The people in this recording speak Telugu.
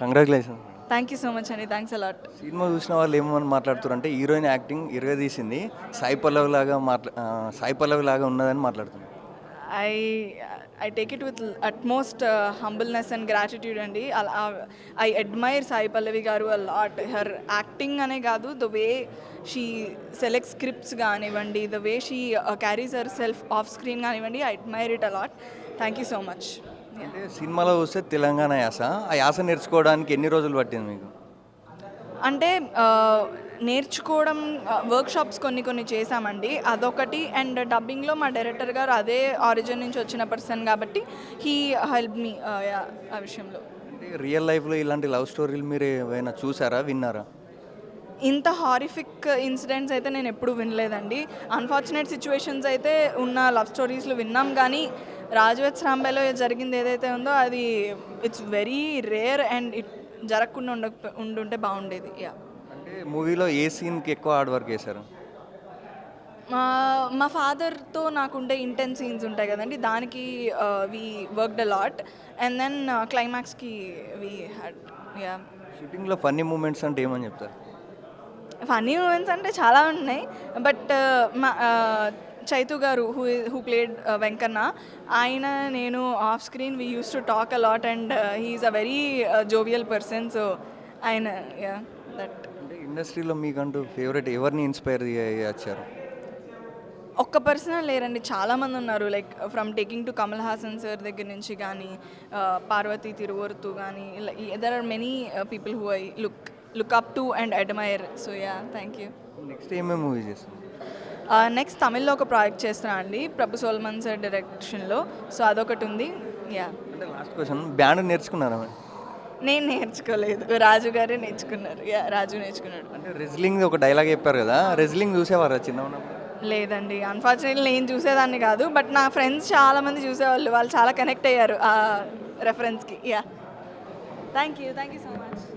Congratulation thank you so much అండి థ్యాంక్స్ అలాట్ సినిమా చూసిన వాళ్ళు ఏమని మాట్లాడుతారు అంటే హీరోయిన్ యాక్టింగ్ ఇరగదీసింది సాయి పల్లవి లాగా మాట్లా సాయి పల్లవి లాగా ఉన్నదని మాట్లాడుతున్నారు. I I take it with utmost humbleness and gratitude అండి I admire Sai Pallavi garu a lot her acting అనే కాదు the way she select scripts కానివ్వండి the way she carries herself off screen కానివ్వండి I admire it a lot thank you so much అంటే సినిమాలో చూస్తే తెలంగాణ యాస. ఆ యాస నేర్చుకోవడానికి ఎన్ని రోజులు పట్టింది మీకు? అంటే నేర్చుకోవడం వర్క్షాప్స్ కొన్ని కొన్ని చేశామండి. అదొకటి అండ్ డబ్బింగ్లో మా డైరెక్టర్ గారు అదే ఆరిజిన్ నుంచి వచ్చిన పర్సన్ కాబట్టి హీ హెల్ప్ మీ ఆ విషయంలో. అంటే రియల్ లైఫ్లో ఇలాంటి లవ్ స్టోరీలు మీరు ఏమైనా చూసారా విన్నారా? ఇంత హారిఫిక్ ఇన్సిడెంట్స్ అయితే నేను ఎప్పుడూ వినలేదండి. అన్ఫార్చునేట్ సిచ్యువేషన్స్ అయితే ఉన్న లవ్ స్టోరీస్లో విన్నాం కానీ రాజవత్ రాంబాయ్లో జరిగింది ఏదైతే ఉందో అది it's very rare and it జరగకుండా ఉండ ఉండుంటే బాగుండేది. యా అంటే మూవీలో ఏ సీన్కి ఎక్కువ హార్డ్ వర్క్ చేశారు? మా మా ఫాదర్తో నాకుండే ఇంటెన్స్ సీన్స్ ఉంటాయి కదండి. దానికి we worked a lot and then క్లైమాక్స్కి we had yeah షూటింగ్లో ఫన్నీ మూమెంట్స్ అంటే ఏమని చెప్తారు? ఫన్నీ మూమెంట్స్ అంటే చాలా ఉన్నాయి. బట్ మా చైతు గారు హూ హూ ప్లేడ్ వెంకన్న ఆయన నేను off screen we use to talk a lot and he's a very jovial person so ఆయన యా దట్ ఇండస్ట్రీలో మీకంటూ ఫేవరెట్ ఎవరిని ఇన్స్పైర్ వచ్చారు ఒక్క పర్సన్ లేరండి. చాలామంది ఉన్నారు. Like from taking to Kamal Haasan sir దగ్గర నుంచి కానీ పార్వతి తిరువరుతు కానీ there are many people who I look look up to and admire so yeah thank you next ఏమేమి మూవీ చేస్తారు నెక్స్ట్ తమిళ్ళో ఒక ప్రాజెక్ట్ చేస్తున్నా అండి ప్రభు సోల్మన్ సార్ డైరెక్షన్లో సో అదొకటి ఉంది. యా అంటే లాస్ట్ క్వశ్చన్ బ్యాండ్ నేర్చుకున్నారా? నేను నేర్చుకోలేదు. రాజు గారే నేర్చుకున్నారు. యా రాజు నేర్చుకున్నాడు. అంటే రెజ్లింగ్ ఒక డైలాగ్ చెప్పారు కదా రెజ్లింగ్ చూసేవారా చిన్న ఉన్నప్పుడు లేదండి. అన్ఫార్చునేట్లీ నేను చూసేదాన్ని కాదు బట్ నా ఫ్రెండ్స్ చాలామంది చూసేవాళ్ళు. వాళ్ళు చాలా కనెక్ట్ అయ్యారు ఆ రెఫరెన్స్కి yeah thank you thank you so much